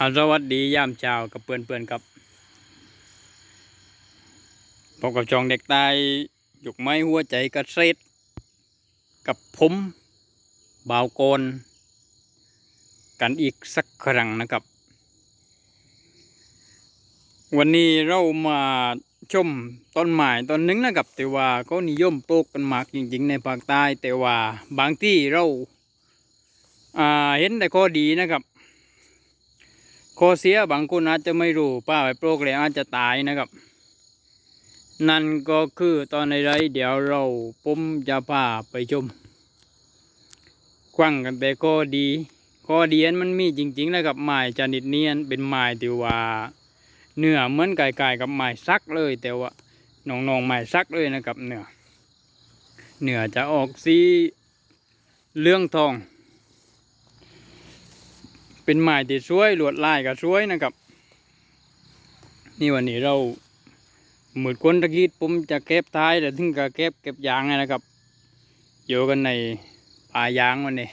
อาสวัสดียามเช้ากับเพื่อนเพื่อนๆครับพบกับจองเด็กตายหยกไม้หัวใจกระเซ็ดกับผมบ่าวโกน กันอีกสักครั้งนะครับ วันนี้เรามาชมต้นไม้ต้นหนึ่งนะครับ แต่ว่าก็นิยมปลูกกันมากจริงๆ ในภาคใต้แต่ว่าบางที่เราเห็นแต่ข้อดีนะครับ ข้อเสียบางคนอาจจะไม่รู้ป้าไปโปรกแล้วอาจจะตายนะครับ นั่นก็คือตอนในไรเดี๋ยวเราผมจะพาไปชมควังกันแต่ก็ดีข้อดีอันมันมีจริงๆนะครับไม้ชนิดนี้อันเป็นไม้ที่ว่าเนื้อเหมือนไก่ๆกับไม้ซักเลยแต่ว่าน้องๆไม้ซักเลยนะครับเนื้อเนื้อจะออกสีเหลื่องทอง เป็นไม้ที่สวยลวดลายก็สวยนะครับ นี่วันนี้เราหมืดคนตะกี้ผมจะเก็บท้ายแต่ถึงก็เก็บเก็บยางนะครับอยู่กันในป่ายางวันนี้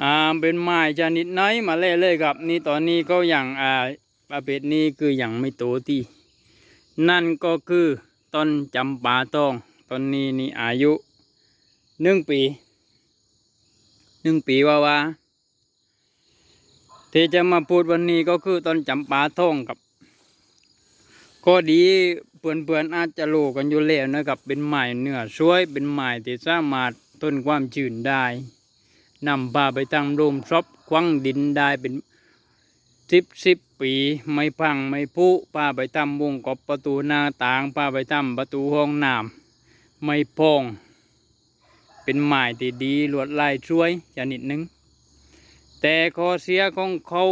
อ่าเป็นไม้ชนิดไหนมาเล่เลยครับ นี่ตอนนี้ก็อย่างอ่าประเภทนี้คืออย่างไม่โตที่นั่นก็คือต้นจำปาทองต้นนี้นี่อายุหนึ่งปีหนึ่งปีว่าว่า ที่จะมาพูดวันนี้ก็คือต้นจำปาท่องครับ ก็ดีเพื่อนๆอาจจะรู้กันอยู่แล้วนะครับ เป็นไม้เนื้อสวยเป็นไม้ที่สามารถทนความชื้นได้นำพาไปตั้งโรมซอบควังดินได้เป็นสิบสิบปีไม่พังไม่พุพาไปทำวงกบประตูหน้าต่างพาไปทำประตูห้องน้ำไม่พอง เป็นไม้ที่ดีลวดลายสวยชนิดหนึ่ง แต่ข้อเสียของเขา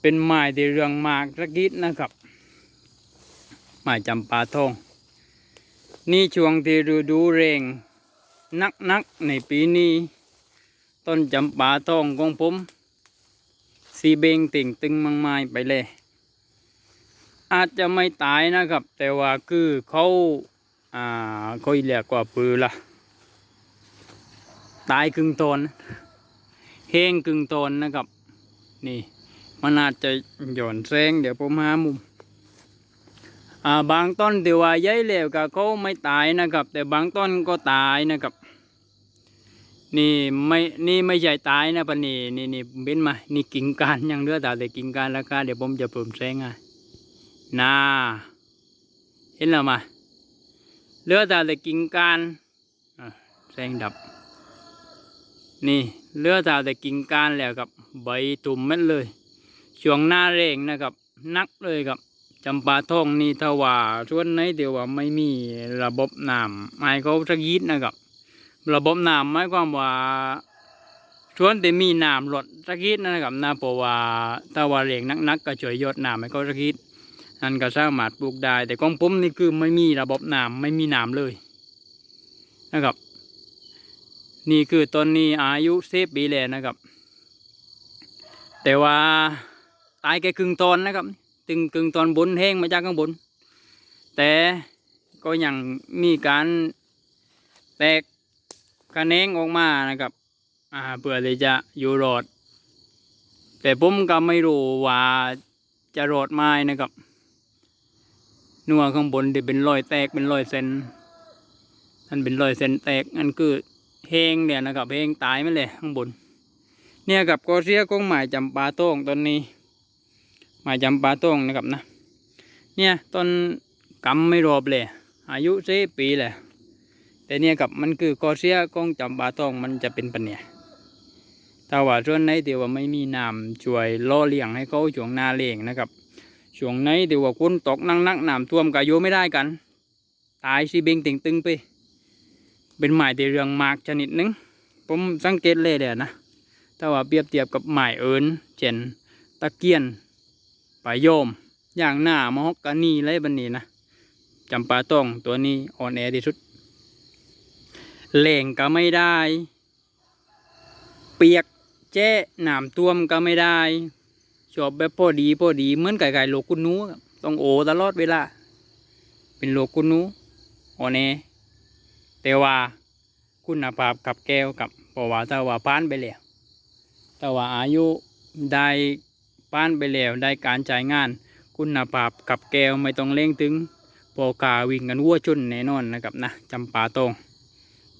เป็นไม้ที่เรืองมากสักนิดนะครับไม้จำปาทอง นี่ช่วงที่ฤดูแรงนักนักๆในปีนี้ ต้นจำปาทองของผมสีเบงติ่งตึงมังไม้ไปเลย อาจจะไม่ตายนะครับ แต่ว่าคือเขาอ่าเขาเรียกว่าปือละตายครึ่งตน เฮงกึ่งตนนะครับ นี่ มันอาจจะหย่อนแสงเดี๋ยวผมหามุมอ่าบางต้นที่ว่าใหญ่แล้วก็เขาไม่ตายนะครับ แต่บางต้นก็ตายนะครับ นี่ไม่นี่ไม่ใช่ตายนะปะนี่นี่นี่เบ้นมานี่กิ่งการยังเหลือแต่แต่กิ่งการแล้วก็เดี๋ยวผมจะเพิ่มแสงอะน่าเห็นแล้วมาเหลือแต่แต่กิ่งการแสงดับ นี่เลือแต่แต่กิ่งก้านแล้วครับใบตุ่มเม็ดเลย ช่วงหน้าแรงนะครับ นักเลยครับจำปาทองนี่ถ้าว่าส่วนไหนเดี๋ยวว่าไม่มีระบบน้ำไม่เขาสักยีดนะครับ ระบบน้ำหมายความว่าส่วนแต่มีน้ำลดสักยีดนะครับนะเพราะว่าถ้าว่าแรงนักๆก็ช่วยยดน้ำให้เขาสักยีดนั่นก็สามารถปลูกได้ แต่ของผมนี่คือไม่มีระบบน้ำไม่มีน้ำเลยนะครับ นี่คือต้นนี้อายุสิบปีแล้วนะครับ แต่ว่าตายแค่ครึ่งตอนนะครับตึงครึ่งตอนบนแห้งมาจากข้างบน แต่ก็ยังมีการแตกกระแหนงออกมานะครับอ่าเพื่อที่จะอยู่รอด แต่ผมก็ไม่รู้ว่าจะรอดไหมนะครับนัวข้างบนที่เป็นรอยแตกเป็นรอยเส้นนั่นเป็นรอยเส้นแตกนั่นคือ เพลงเนี่ยนะครับเพลงตายไม่เลยข้างบน เนี่ยกับกอเสียกงหมายจำปาโต้งต้นนี้ หมายจำปาโต้งนะครับนะ เนี่ยต้นกำไม่รอบเลย อายุสี่ปีแหละแต่เนี่ยกับมันคือกอเสียกงจำปาโต้งมันจะเป็นปัญญาถ้าว่าส่วนไหนที่ว่าไม่มีน้ำช่วยล่อเลี้ยงให้เขาช่วงนาเลงนะครับช่วงไหนที่ว่าฝนตกนั่งนักๆน้ำท่วมก็อยู่ไม่ได้กัน ตายสิเบงติงตึงไป เป็นไม้ที่เรืองมากชนิดหนึ่งผมสังเกตเลยเดี๋ยวนะถ้าว่าเปรียบเทียบกับไม้เอิญเช่นตะเกียนปลายโยม อย่างหน้ามฮอกกานีไรบันนี้นะจำปาต้องตัวนี้อ่อนแอที่สุดแหล่งก็ไม่ได้ เปียกแจ้หนามท่วมก็ไม่ได้ชอบแบบพอดีพอดีเหมือนไก่ไก่โลกุนูครับต้องโอตลอดเวลา เป็นโลกุนูอ่อนแอ แต่ว่าคุณภาพกับแก้วกับเพราะว่าถ้าว่าพานไปแล้วแต่ว่าอายุได้ป้านไปแล้วได้การจ่ายงาน คุณภาพกับแก้วไม่ต้องเล่งถึงโปกาวิ่งกันวัวชนแน่นอนนะครับนะจำปาตอง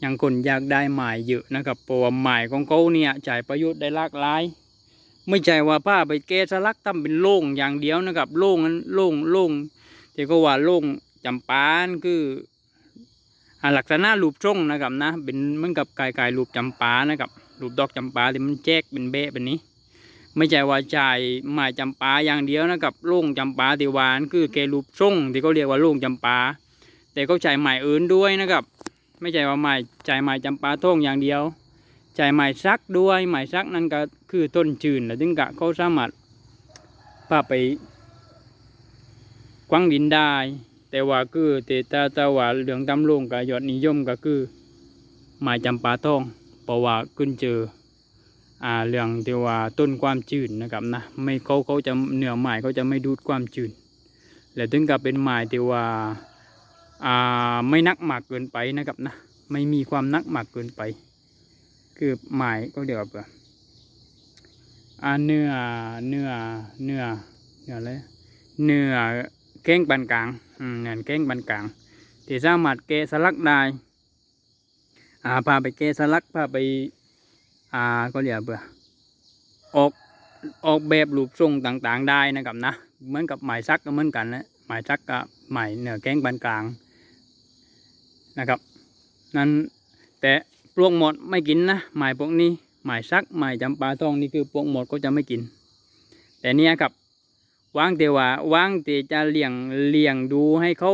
ยังคนอยากได้หมายเยอะนะครับเพราะว่าหมายของเขาเนี่ยจ่ายประโยชน์ได้หลากหลาย ไม่ใช่ว่าผ้าไปแกสลักทำเป็นโล่งอย่างเดียวนะครับโล่งนั้นโล่งโล่งแต่ก็ว่าโล่งจำปานคือ ลักษณะรูปทรงนะครับนะ เป็นเหมือนกับกายกายรูปจำปานะครับรูปดอกจำปาที่มันแจกเป็นเบะแบบนี้ ไม่ใช่ว่าจ่ายหมายจำปาอย่างเดียวนะครับโล่งจำปาที่วานคือแกรูปทรงที่เขาเรียกว่าโล่งจำปา แต่เขาจ่ายหมายอื่นด้วยนะครับ ไม่ใช่ว่าหมายจ่ายหมายจำปาท่งอย่างเดียวจ่ายหมายซักด้วยหมายซักนั่นก็คือต้นจืนแล้วถึงกะเขาสามารถพาไปกว้างดินได้ แต่ว่าคือแต่ถ้าถ้าว่าเหลืองตำลงกับยอดนิยมก็คือหมายจำปาทองเพราะว่าขึ้นเจออ่าเรื่องที่ว่าต้นความจืดนะครับนะไม่เขาเขาจะเหนือหมายเขาจะไม่ดูดความจืดและถึงกับเป็นหมายที่ว่าอ่าไม่นักหมากเกินไปนะครับนะไม่มีความนักหมากเกินไป คือหมายก็เดี๋ยวาเปล่าอ่าเนื้อเนื้อเนื้อเนื้ออะไรเนื้อแก้งปานกลาง อืมเนื้อแก้งปานกลางที่สามารถแกะสลักได้อ่าพาไปแกะสลักพาไปอ่าก็เรียกเปล่าออกออกแบบรูปทรงต่างๆได้นะครับนะเหมือนกับหมายซักก็เหมือนกันนะหมายซักกับหมายเนื้อแก้งปานกลางนะครับนั้นแต่พวกหมดไม่กินนะหมายพวกนี้หมายซักหมายจำปาทองนี่คือพวกหมดก็จะไม่กิน แต่เนี่ยครับ วางแต่ว่าวางแต่จะเลี้ยงเลี้ยงดูให้เขา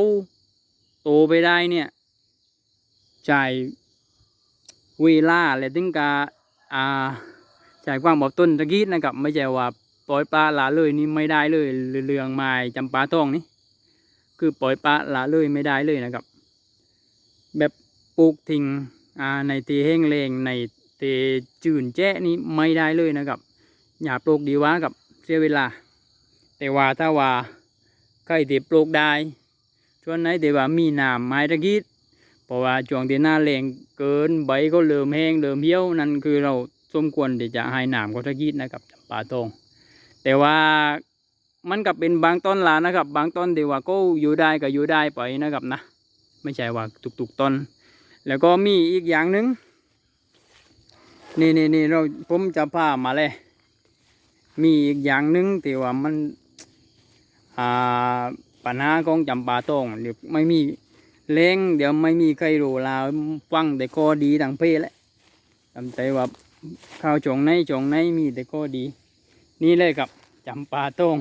โตไปได้เนี่ยจ่ายเวลาและถึงกาอ่าจ่ายความบอกต้นตะกี้นะครับไม่ใช่ว่าปล่อยปลาละเลยนี่ไม่ได้เลยเรื่องหมายจำปาทองนี่คือปล่อยปลาละเลยไม่ได้เลยนะครับ แบบปลูกทิ้งอ่าในตีแห้งแรงในตีจืนแจ้นี่ไม่ได้เลยนะครับ อย่าปลูกดีว่ากับเสียเวลา แต่ว่าถ้าว่าใครที่ปลูกได้ช่วงไหนที่ว่ามีน้ำไม้ตะกี้เพราะว่าช่วงที่หน้าแรงเกินใบก็เริ่มแห้งเริ่มเหี่ยวนั่นคือเราสมควรที่จะให้น้ำก็ตะกี้นะครับจำปาทองแต่ว่ามันก็เป็นบางต้นละนะครับ บางต้นที่ว่าก็อยู่ได้ก็อยู่ได้ไปนะครับนะ ไม่ใช่ว่าทุกๆต้น แล้วก็มีอีกอย่างหนึ่งนี่นี่นี่เราผมจะพามาเลย มีอีกอย่างหนึ่งที่ว่ามัน ปัญหาของจำปาตองเดี๋ยวไม่มีเล้งเดี๋ยวไม่มีใครรู้ลาวฟังแต่ก็ดีดังเพศแหล้วจำใจว่าข้าวจงในจงในมีแต่ก็ดี นี่เลยครับจำปาตอง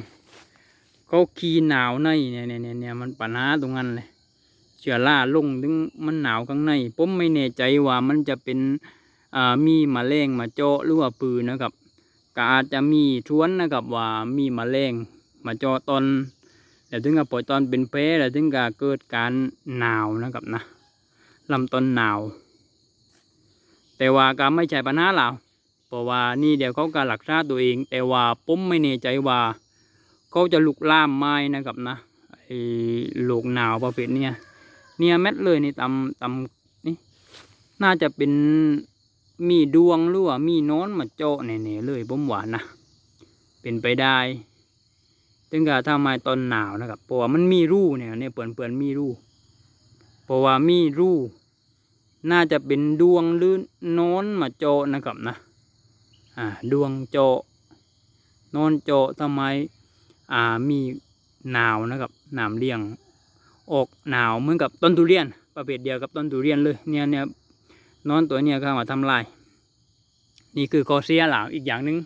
เขาขี้หนาวในเนี่ยเนี่ยเนี่ยเนี่ยมันปัญหาตรงนั้นเลยเชื้อราลงถึงมันหนาวข้างในผมไม่แน่ใจว่ามันจะเป็นมีมแมลงมาเจาะหรือว่าปืนนะครับก็อาจจะมีทวนนะครับว่ามีมแมลง มาจาะตอนแล้วถึงกับปล่อยตอนเป็นแผลแล้วถึงกับเกิดการหนาวนะครับนะลำต้นหนาว แต่ว่าก็ไม่ใช่ปัญหาเราเพราะว่านี่เดี๋ยวเขาก็รักษาตัวเอง แต่ว่าผมไม่แน่ใจว่าเขาจะลุกลามไม้นะครับนะไอ้โรคหนาวประเภทเนี้ยเนี่ยเม็ดเลยนี่ตำตำนี่น่าจะเป็นมีดวงหรือว่ามีน้อนมาเจาะแน่ๆเลยผมหว่านะเป็นไปได้ ถึงกับทำไมตอนหนาวนะครับเพราะว่ามันมีรูเนี่ยเนี่ยเปิ่นเปิ่อนมีรูเพราะว่ามีรูน่าจะเป็นดวงหรือโน้นมาเจนะครับนะอ่าดวงเจโนอนเจาะทำไมอ่ามีหนาวนะครับหนามเลี้ยงออกหนาวเหมือนกับต้นทุเรียน ประเภทเดียวกับต้นทุเรียนเลยเนี่ยเนี่ยนอนตัวเนี่ยเข้ามาทำลาย นี่คือข้อเสียหลังอีกอย่างหนึ่ง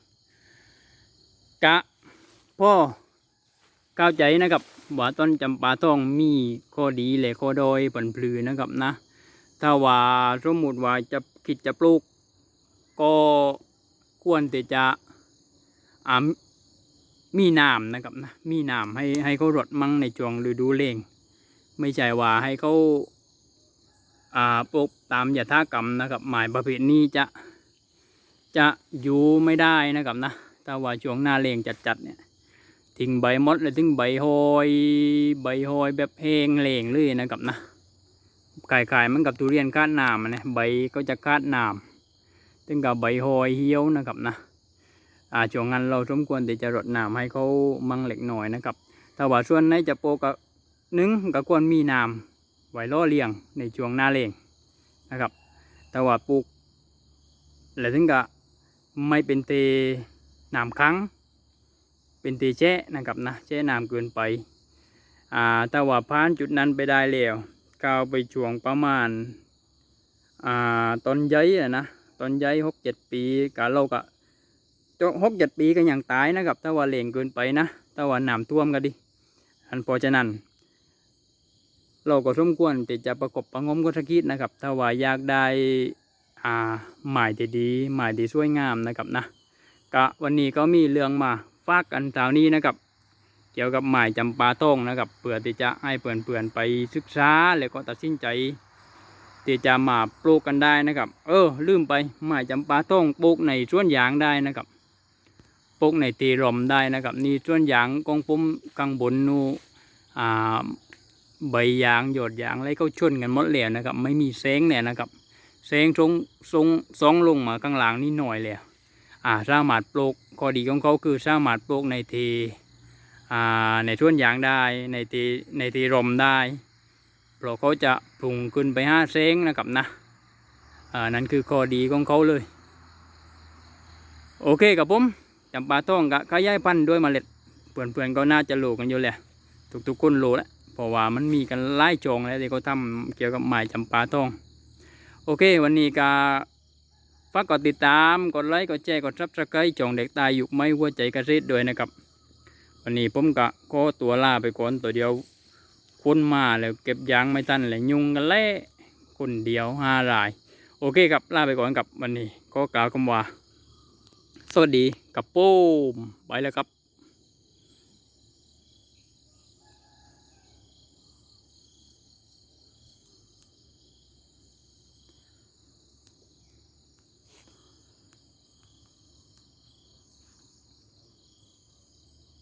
กะพ่อ เข้าวใจนะครับว่าต้นจำปาทองมีข้อดีและข้อด้อยผลพลือนะครับนะ ถ้าว่าสมมติว่าจะคิดจะปลูก ก็ควรที่จะอ่ามีน้ำนะครับนะมีน้ำให้ให้เขารดมั่งในช่วงฤดูแล้งไม่ใช่ว่าให้เขาอ่าปลูกตามยถากรรมนะครับ หมายประเภทนี้จะจะอยู่ไม่ได้นะครับนะ ถ้าว่าช่วงหน้าแรงจัดๆเนี่ย ทิ้งใบมดเลยทิ้งใบหอยใบหอยแบบแห้งแรงเลยนะครับนะไก่ไก่มันกับทุเรียนคาดน้ำนะใบก็จะคาดน้ำถึงกับใบหอยเหี่ยวนะครับนะอ่าช่วงนั้นเราสมควรที่จะรดน้ำให้เขามั่งเล็กหน่อยนะครับแต่ว่าส่วนในจะโปกก็หนึ่งก็ควรมีน้ำไว้ล่อเลี้ยงในช่วงหน้าแล้งนะครับแต่ว่าปลูกแล้วถึงก็ไม่เป็นเตน้ำค้าง เป็นเตแช่นะครับนะแช่น้ำเกินไปอ่าแต่ว่าผ่านจุดนั้นไปได้แล้วก้าวไปช่วงประมาณอ่าต้นใยอะนะต้นใยหกเจ็ดปีกะเราก็หกเจ็ดปีก็ยังตายนะครับถ้าว่าเล่งเกินไปนะถ้าว่าน้ำท่วมก็ดี อันพราะนั้น เราก็สมควรที่จะประกบประงมก็สกิดนะครับ ถ้าว่าอยากได้อ่าหมายที่ดีหมายที่สวยงามนะครับนะก็วันนี้ก็มีเรื่องมา ฝากกันเช้านี้นะครับ เกี่ยวกับหมายจำปาต้องนะครับเพื่อที่จะให้เพื่อนๆไปศึกษาแล้วก็ตัดสินใจที่จะมาปลูกกันได้นะครับ เออ ลืมไปหมายจำปาต้องปลูกในสวนยางได้นะครับปลูกในตีรมได้นะครับนี่สวนยางกองปุ้มกังบนนูอ่าใบยางหยดยางอะไรเขาชนกันหมดแล้วนะครับ ไม่มีแสงเนี่ยนะครับแสงทรงทรงซองลงมาข้างหลังนี่หน่อยเลยอ่าสามารถปลูก ข้อดีของเขาคือสามารถปลูกในทีในช่วนยางได้ในทีในทีรมได้เพราะเขาจะปรุงขึ้นไปห้าแสงนะครับนะนั่นคือข้อดีของเขาเลย โอเคกับผมจำปาต้องกะขยายพันธุ์ด้วยเมล็ดเพื่อนๆก็น่าจะรู้กันอยู่แหละทุกๆคนรู้แล้วเพราะว่ามันมีกันหลายจองแล้วที่เขาทำเกี่ยวกับไม้จำปาทอง โอเค วันนี้ก็ ฝากกดติดตาม กดไลค์ กดแชร์ กดซับสไครต์จองเด็กตายอยู่ไม่หัวใจกระซิดด้วยนะครับ วันนี้ผมก็ก็ตัวล่าไปก่อนตัวเดียว คนมาแล้วเก็บยางไม่ทันเลยยุงกันแล้วคนเดียวห้าราย โอเคครับล่าไปก่อนกับวันนี้ก็กล่าวคำว่า สวัสดีกับปุ้มไปแล้วครับ